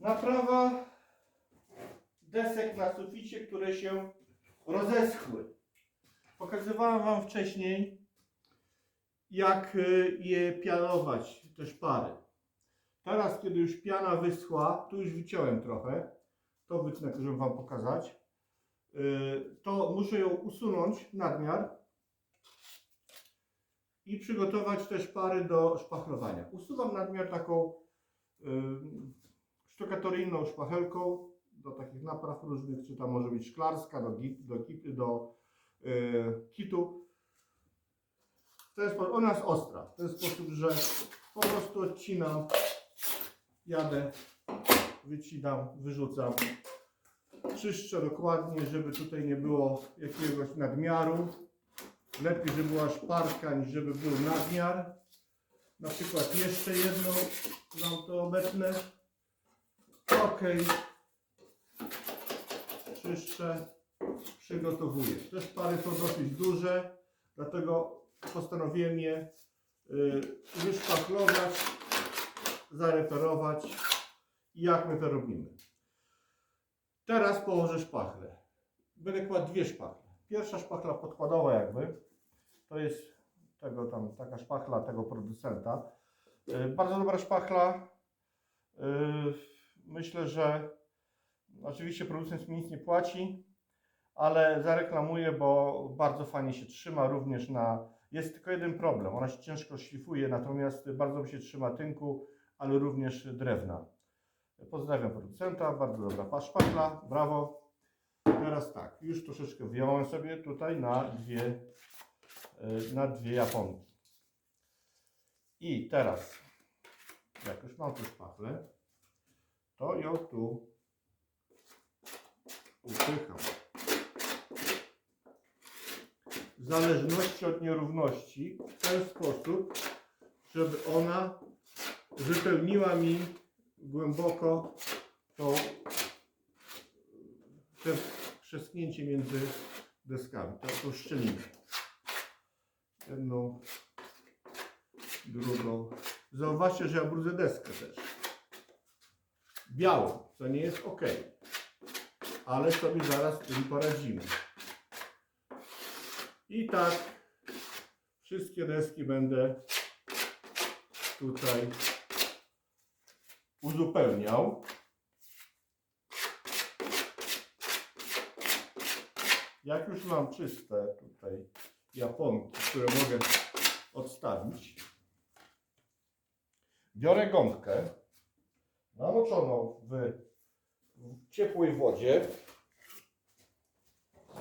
Naprawa desek na suficie, które się rozeschły. Pokazywałem Wam wcześniej, jak y, je pianować, te szpary. Teraz, kiedy już piana wyschła, tu już wyciąłem trochę, to wytnę, żeby Wam pokazać, y, to muszę ją usunąć nadmiar i przygotować te szpary do szpachlowania. Usuwam nadmiar taką y, sztukatoryjną szpachelką do takich napraw różnych, czy tam może być szklarska, do, git, do, kit- do y, kitu. W ten sposób, ona jest ostra, w ten sposób, że po prostu odcinam, jadę, wycinam, wyrzucam, czyszczę dokładnie, żeby tutaj nie było jakiegoś nadmiaru. Lepiej, żeby była szparka, niż żeby był nadmiar. Na przykład jeszcze jedną Wam to obetnę. Ok. Czyszczę, przygotowuję. Te szpary są dosyć duże, dlatego postanowiłem je y, wyszpachlować, zareperować. I jak my to robimy? Teraz położę szpachlę. Będę kładł dwie szpachle. Pierwsza szpachla podkładowa jakby. To jest tego tam, taka szpachla tego producenta. Y, Bardzo dobra szpachla. Myślę, że oczywiście producent mi nic nie płaci, ale zareklamuję, bo bardzo fajnie się trzyma również na. Jest tylko jeden problem, ona się ciężko szlifuje, natomiast bardzo się trzyma tynku, ale również drewna. Pozdrawiam producenta, bardzo dobra pa- szpachla, brawo. Teraz tak, już troszeczkę wyjąłem sobie tutaj na dwie, y, na dwie japonki. I teraz, jak już mam tu szpachlę, to ją tu upycham. W zależności od nierówności w ten sposób, żeby ona wypełniła mi głęboko te przesknięcie między deskami, tą, tą szczelinę. Jedną, drugą. Zauważcie, że ja brudzę deskę też. Białą, co nie jest ok. Ale sobie zaraz z tym poradzimy. I tak wszystkie deski będę tutaj uzupełniał. Jak już mam czyste tutaj japonki, które mogę odstawić, biorę gąbkę namoczoną w, w ciepłej wodzie.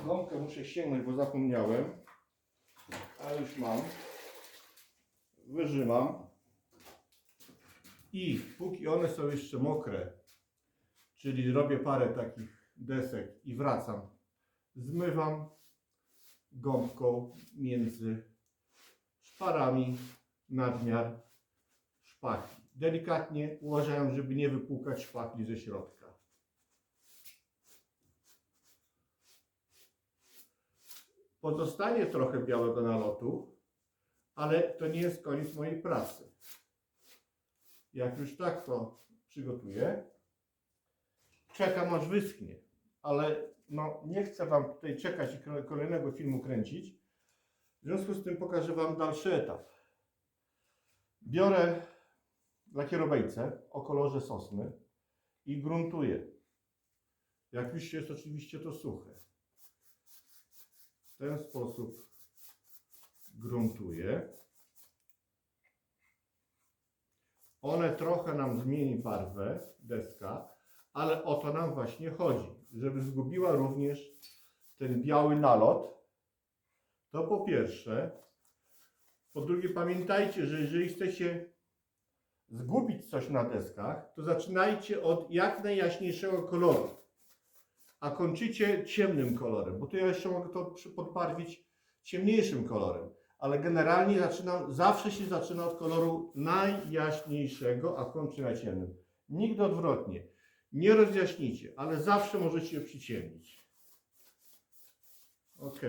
Gąbkę muszę sięgnąć, bo zapomniałem, ale już mam. Wyżymam. I póki one są jeszcze mokre, czyli robię parę takich desek i wracam, zmywam gąbką między szparami nadmiar szpachli. Delikatnie uważając, żeby nie wypłukać szpachli ze środka. Pozostanie trochę białego nalotu, ale to nie jest koniec mojej pracy. Jak już tak to przygotuję, czekam aż wyschnie. Ale no, nie chcę Wam tutaj czekać i kolejnego filmu kręcić. W związku z tym pokażę Wam dalszy etap. Biorę lakierobejce o kolorze sosny i gruntuję. Jak już jest oczywiście to suche. W ten sposób gruntuję. One trochę nam zmieni barwę, deska, ale o to nam właśnie chodzi, żeby zgubiła również ten biały nalot. To po pierwsze. Po drugie, pamiętajcie, że jeżeli chcecie zgubić coś na deskach, to zaczynajcie od jak najjaśniejszego koloru, a kończycie ciemnym kolorem, bo tu ja jeszcze mogę to podbarwić ciemniejszym kolorem, ale generalnie zaczynam, zawsze się zaczyna od koloru najjaśniejszego, a kończy na ciemnym. Nigdy odwrotnie. Nie rozjaśnicie, ale zawsze możecie przyciemnić. Ok.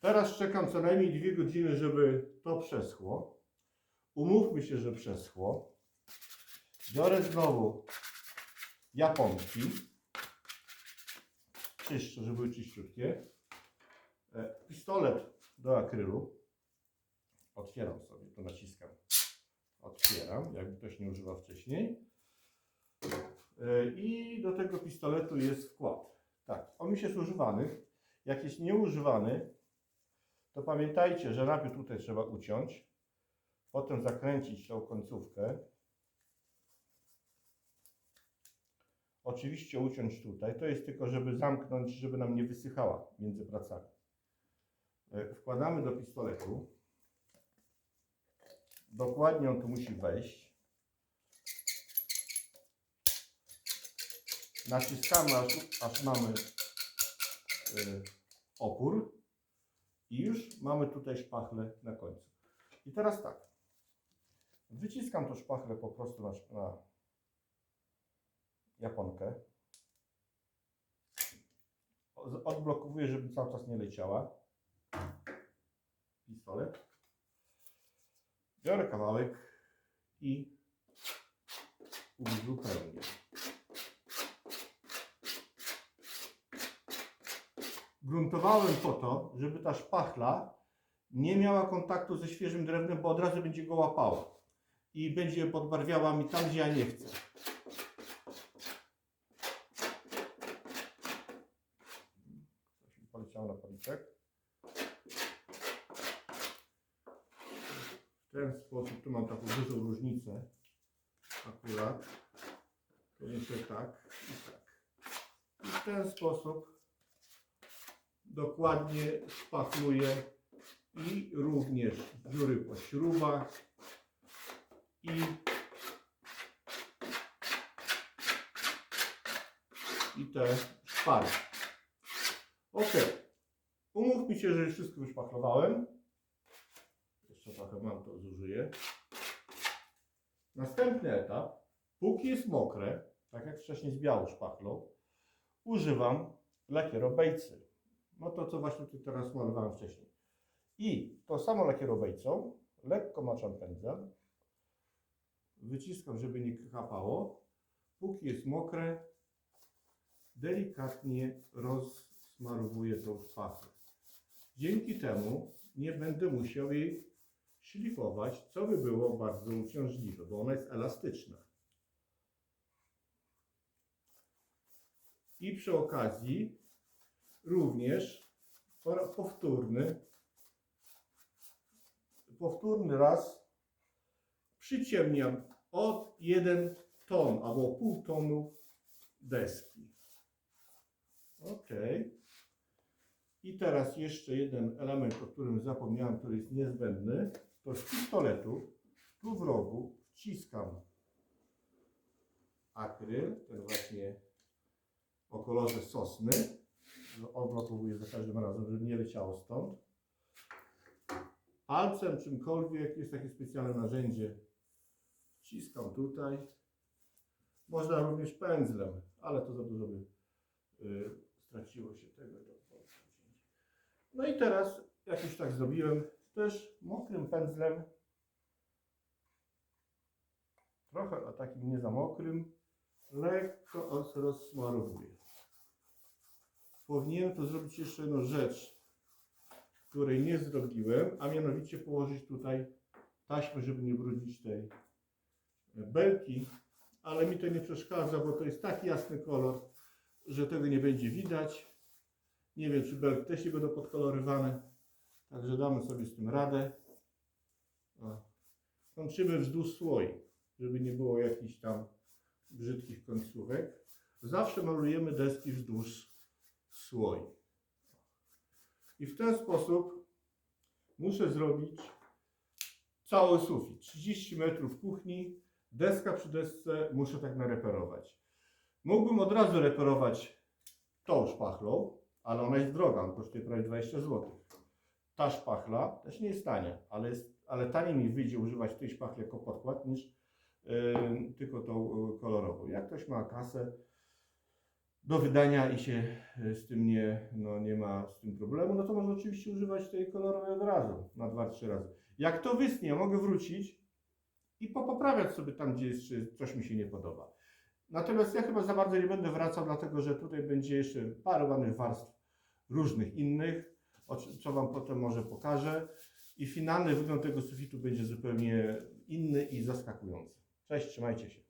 Teraz czekam co najmniej dwie godziny, żeby to przeschło. Umówmy się, że przeschło. Biorę znowu japonki. Czyszczę, żeby były czyściutkie. E, Pistolet do akrylu. Otwieram sobie, to naciskam. Otwieram, jakby ktoś nie używał wcześniej. E, I do tego pistoletu jest wkład. Tak, on już jest używany. Jak jest nieużywany, to pamiętajcie, że najpierw tutaj trzeba uciąć, potem zakręcić tą końcówkę. Oczywiście uciąć tutaj. To jest tylko, żeby zamknąć, żeby nam nie wysychała między pracami. E, Wkładamy do pistoletu. Dokładnie on tu musi wejść. Naciskamy, aż, aż mamy y, opór i już mamy tutaj szpachlę na końcu. I teraz tak. Wyciskam tą szpachlę po prostu na, na japonkę. Odblokowuję, żeby cały czas nie leciała. Pistolet. Biorę kawałek i uzupełnię. Gruntowałem po to, żeby ta szpachla nie miała kontaktu ze świeżym drewnem, bo od razu będzie go łapała i będzie podbarwiała mi tam, gdzie ja nie chcę. Coś na policzek. W ten sposób, tu mam taką dużą różnicę akurat. To jeszcze tak i tak. I w ten sposób dokładnie szpachluję i również dziury po śrubach i i te szpary. Ok. Umówmy się, że już wszystko wyszpachlowałem. Jeszcze trochę mam, to zużyję. Następny etap. Póki jest mokre, tak jak wcześniej z białą szpachlą, używam lakierobejcy. No to, co właśnie tu teraz malowałem wcześniej. I to samo lakierobejcą, lekko maczam pędzlem, wyciskam, żeby nie kapało. Póki jest mokre, delikatnie rozsmarowuję tą szpachlę. Dzięki temu nie będę musiał jej szlifować, co by było bardzo uciążliwe, bo ona jest elastyczna. I przy okazji również powtórny, powtórny raz przyciemniam od 1 ton albo pół tonu deski. Ok. I teraz jeszcze jeden element, o którym zapomniałem, który jest niezbędny. To z pistoletu tu w rogu wciskam akryl, ten właśnie o kolorze sosny. Odblokowuję za każdym razem, żeby nie leciało stąd. Palcem, czymkolwiek, jest takie specjalne narzędzie. Wciskam tutaj. Można również pędzlem, ale to za dużo by y, straciło się tego. No i teraz, jak już tak zrobiłem, też mokrym pędzlem, trochę a takim nie za mokrym, lekko rozsmarowuję. Powinienem to zrobić jeszcze jedną rzecz, której nie zrobiłem, a mianowicie położyć tutaj taśmę, żeby nie brudzić tej belki, ale mi to nie przeszkadza, bo to jest tak jasny kolor, że tego nie będzie widać. Nie wiem, czy belki też nie będą podkolorywane, także damy sobie z tym radę. O. Kończymy wzdłuż słoi, żeby nie było jakichś tam brzydkich końcówek. Zawsze malujemy deski wzdłuż słoi. I w ten sposób muszę zrobić cały sufit. 30 metrów kuchni, deska przy desce muszę tak nareperować. Mógłbym od razu reperować tą szpachlą, ale ona jest droga, ona kosztuje prawie 20 zł. Ta szpachla też nie jest tania, ale, jest, ale taniej mi wyjdzie używać tej szpachli jako podkład niż yy, tylko tą yy, kolorową. Jak ktoś ma kasę do wydania i się yy, z tym nie, no, nie ma z tym problemu, no to może oczywiście używać tej kolorowej od razu, na 2-3 razy. Jak to wysnie, mogę wrócić i popoprawiać sobie tam, gdzie jeszcze coś mi się nie podoba. Natomiast ja chyba za bardzo nie będę wracał, dlatego że tutaj będzie jeszcze parę ładnych warstw różnych innych, co Wam potem może pokażę. I finalny wygląd tego sufitu będzie zupełnie inny i zaskakujący. Cześć, trzymajcie się.